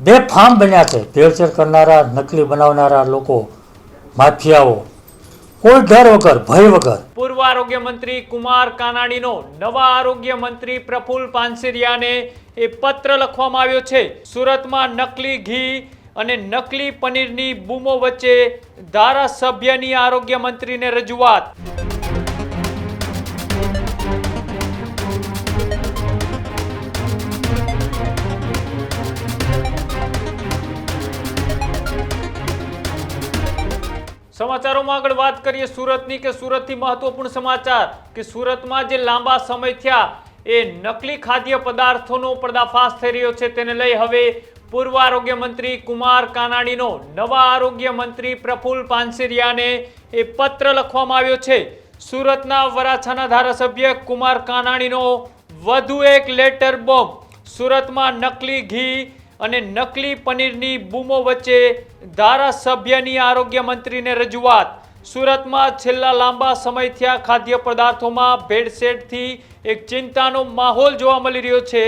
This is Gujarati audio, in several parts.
બે ફાર્મ બન્યા છે. ભેળસેળ કરનારા, નકલી બનાવનારા લોકો, માફિયાઓ. કોઈ ડર વગર, ભય વગર. પૂર્વ આરોગ્ય મંત્રી કુમાર કાનાણીનો નવા આરોગ્ય મંત્રી પ્રફુલ પાનસેરિયાને એ પત્ર લખવામાં આવ્યો છે. સુરતમાં નકલી ઘી અને નકલી પનીરની બૂમો વચ્ચે ધારાસભ્યની આરોગ્ય મંત્રીને રજૂઆત. સમાચારોમાં આગળ વાત કરીએ સુરતની કે સુરતથી મહત્વપૂર્ણ સમાચાર કે સુરતમાં જે લાંબા સમય થયા એ નકલી ખાદ્ય પદાર્થોનો પર્દાફાશ થઈ રહ્યો છે તેને લઈ હવે પૂર્વ આરોગ્ય મંત્રી કુમાર કાનાણીનો નવા આરોગ્ય મંત્રી પ્રફુલ પાનસેરિયાને એ પત્ર લખવામાં આવ્યો છે. સુરતના વરાછાના ધારાસભ્ય કુમાર કાનાણીનો વધુ એક લેટર બોમ્બ. સુરતમાં નકલી ઘી અને નકલી પનીરની બૂમો વચ્ચે ધારાસભ્યની આરોગ્ય મંત્રીને રજૂઆત. સુરતમાં છેલ્લા લાંબા સમયથી આ ખાદ્ય પદાર્થોમાં ભેળસેળથી એક ચિંતાનો માહોલ જોવા મળી રહ્યો છે.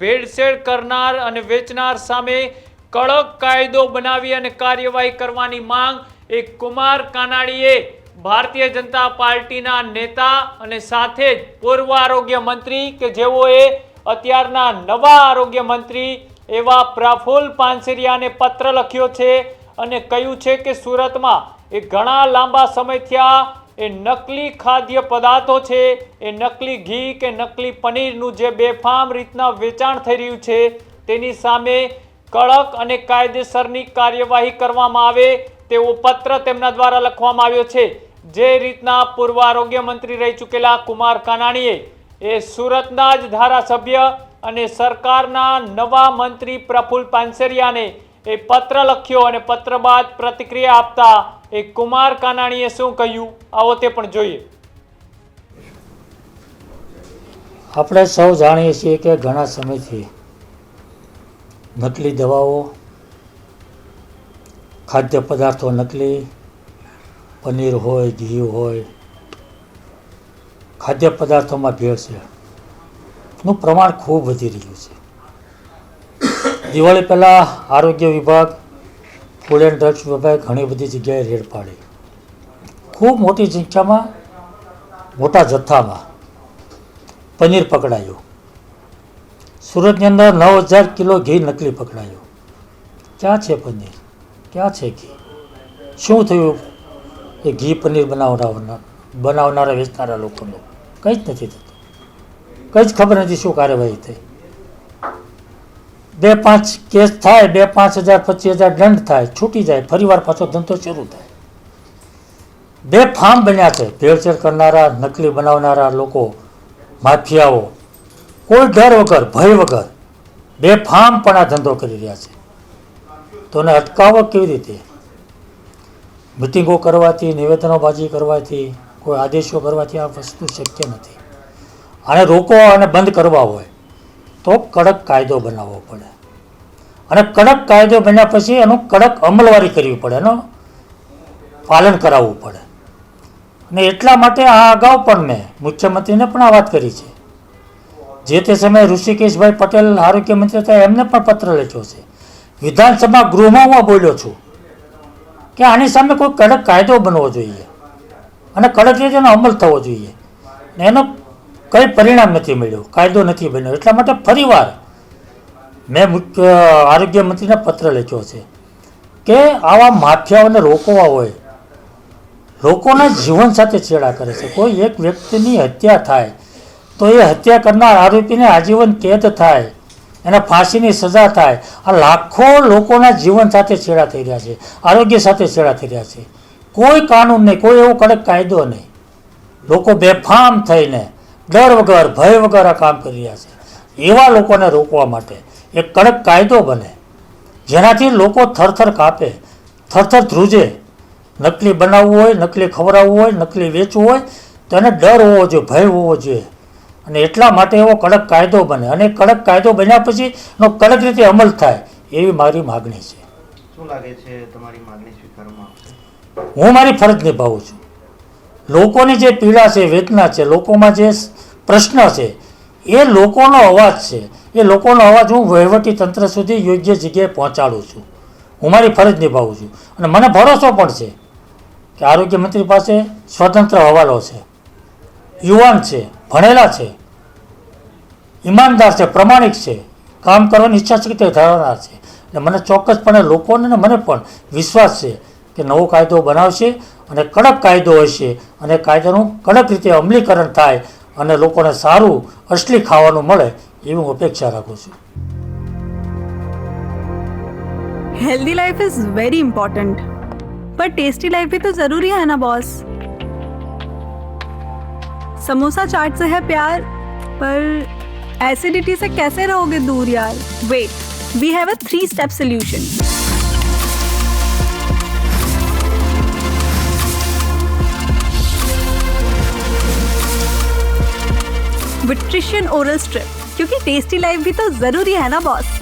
ભેળસેળ કરનાર અને વેચનાર સામે કડક કાયદો બનાવી અને કાર્યવાહી કરવાની માંગ એક કુમાર કાનાણીએ ભારતીય જનતા પાર્ટીના નેતા અને સાથે જ પૂર્વ આરોગ્ય મંત્રી કે જેઓએ અત્યારના નવા આરોગ્ય મંત્રી એવા પ્રફુલ પાનસેરિયાને પત્ર લખ્યો છે અને કહ્યું છે કે સુરતમાં એ ઘણા લાંબા સમયથી આ એ નકલી ખાદ્ય પદાર્થો છે, એ નકલી ઘી કે નકલી પનીરનું જે બેફામ રીતના વેચાણ થઈ રહ્યું છે, તેની સામે કડક અને કાયદેસરની કાર્યવાહી કરવામાં આવે તેવો પત્ર તેમના દ્વારા લખવામાં આવ્યો છે. જે રીતના પૂર્વ આરોગ્ય મંત્રી રહી ચૂકેલા કુમાર કાનાણીએ એ સુરતના જ ધારાસભ્ય અને સરકારના નવા મંત્રી પ્રફુલ પાનસેરિયાને એ પત્ર લખ્યો અને પત્ર બાદ પ્રતિક્રિયા આપતા એ કુમાર કાનાણીએ શું કહ્યું? આવો તે પણ જોઈએ. આપણે સૌ જાણીએ છીએ કે ઘણા સમયથી નકલી દવાઓ, ખાદ્ય પદાર્થો નકલી, પનીર હોય, ઘી હોય, ખાદ્ય પદાર્થોમાં ભેળ છે. નું પ્રમાણ ખૂબ વધી રહ્યું છે. દિવાળી પહેલાં આરોગ્ય વિભાગ ફૂડ એન્ડ ડ્રગ્સ વિભાગ ઘણી બધી જગ્યાએ રેડ પાડી. ખૂબ મોટી સંખ્યામાં, મોટા જથ્થામાં પનીર પકડાયું. સુરતની અંદર નવ હજાર કિલો ઘી નકલી પકડાયું. ક્યાં છે પનીર? ક્યાં છે ઘી? શું થયું? એ ઘી પનીર બનાવનાર બનાવનારા વેચનારા લોકોનું? કંઈ જ નથી થતું. કંઈ જ ખબર નથી શું કાર્યવાહી થઈ. બે પાંચ કેસ થાય, બે પાંચ હજાર, પચીસ હજાર દંડ થાય, છૂટી જાય, ફરીવાર પાછો ધંધો શરૂ થાય. બે ફાર્મ બન્યા છે, ભેળસેળ કરનારા, નકલી બનાવનારા લોકો, માફિયાઓ. કોઈ ડર વગર, ભય વગર બે ફાર્મ પણ આ ધંધો કરી રહ્યા છે. તો એને અટકાવવો કેવી રીતે? મિટિંગો કરવાથી, નિવેદનોબાજી કરવાથી, કોઈ આદેશો કરવાથી આ વસ્તુ શક્ય નથી. આને રોકો અને બંધ કરવા હોય, તો કડક કાયદો બનાવવો પડે. અને કડક કાયદો બન્યા પછી એનું કડક અમલવારી કરવી પડે, એનું પાલન કરાવવું પડે. અને એટલા માટે આ અગાઉ પણ મેં મુખ્યમંત્રીને પણ આ વાત કરી છે. જે તે સમયે ઋષિકેશભાઈ પટેલ આરોગ્ય મંત્રી હતા, એમને પણ પત્ર લખ્યો છે. વિધાનસભા ગૃહમાં હું બોલ્યો છું કે આની સામે કોઈ કડક કાયદો બનવો જોઈએ અને કડક રીતે એનો અમલ થવો જોઈએ. એનો કંઈ પરિણામ નથી મળ્યું, કાયદો નથી બન્યો. એટલા માટે ફરીવાર મેં મુખ્ય આરોગ્ય મંત્રીને પત્ર લખ્યો છે કે આવા માફિયાઓને રોકવા હોય, લોકોના જીવન સાથે છેડા કરે છે. કોઈ એક વ્યક્તિની હત્યા થાય, તો એ હત્યા કરનાર આરોપીને આજીવન કેદ થાય, એને ફાંસીની સજા થાય, આ લાખો લોકોના જીવન સાથે છેડા થઈ રહ્યા છે, આરોગ્ય સાથે છેડા થઈ રહ્યા છે. કોઈ કાનૂન નહીં, કોઈ એવો કડક કાયદો નહીં. લોકો બેફામ થઈને ડર વગર ભય વગર આ કામ કરી રહ્યા છે. એવા લોકોને રોકવા માટે એક કડક કાયદો બને જેનાથી લોકો થરથર કાપે થરથર ધ્રુજે. નકલી બનાવવું હોય નકલી ખવડાવવું હોય નકલી વેચવું હોય તો એને ડર હોવો જોઈએ ભય હોવો જોઈએ. અને એટલા માટે એવો કડક કાયદો બને. અને કડક કાયદો બન્યા પછી એનો કડક રીતે અમલ થાય એવી મારી માગણી છે. શું લાગે છે તમારી માગણી સ્વીકારવામાં હું મારી ફરજ નિભાવું છું. લોકોની જે પીડા છે વેદના છે લોકોમાં જે પ્રશ્ન છે. એ લોકોનો અવાજ છે. એ લોકોનો અવાજ હું વહીવટી તંત્ર સુધી યોગ્ય જગ્યાએ પહોંચાડું છું. હું મારી ફરજ નિભાવું છું. અને મને ભરોસો પણ છે કે આરોગ્ય મંત્રી પાસે સ્વતંત્ર હવાલો છે. યુવાન છે, ભણેલા છે, ઈમાનદાર છે, પ્રમાણિક છે, કામ કરવાની ઈચ્છા શક્તિ ધરાવનાર છે. અને મને ચોક્કસપણે લોકોને ને મને પણ વિશ્વાસ છે કે નવો કાયદો બનાવશે અને કડક કાયદો હશે અને કાયદાનું કડક રીતે અમલીકરણ થાય અને લોકોને સારું અસલી ખાવાનું મળે એવી હું અપેક્ષા રાખું છું healthy life is very important पर टेस्टी लाइफ भी तो जरूरी है ना बॉस समोसा चाट से है प्यार पर एसिडिटी से कैसे रहोगे दूर यार wait we have a three step solution विट्रिशियन oral strip क्योंकि टेस्टी लाइफ भी तो जरूरी है ना बॉस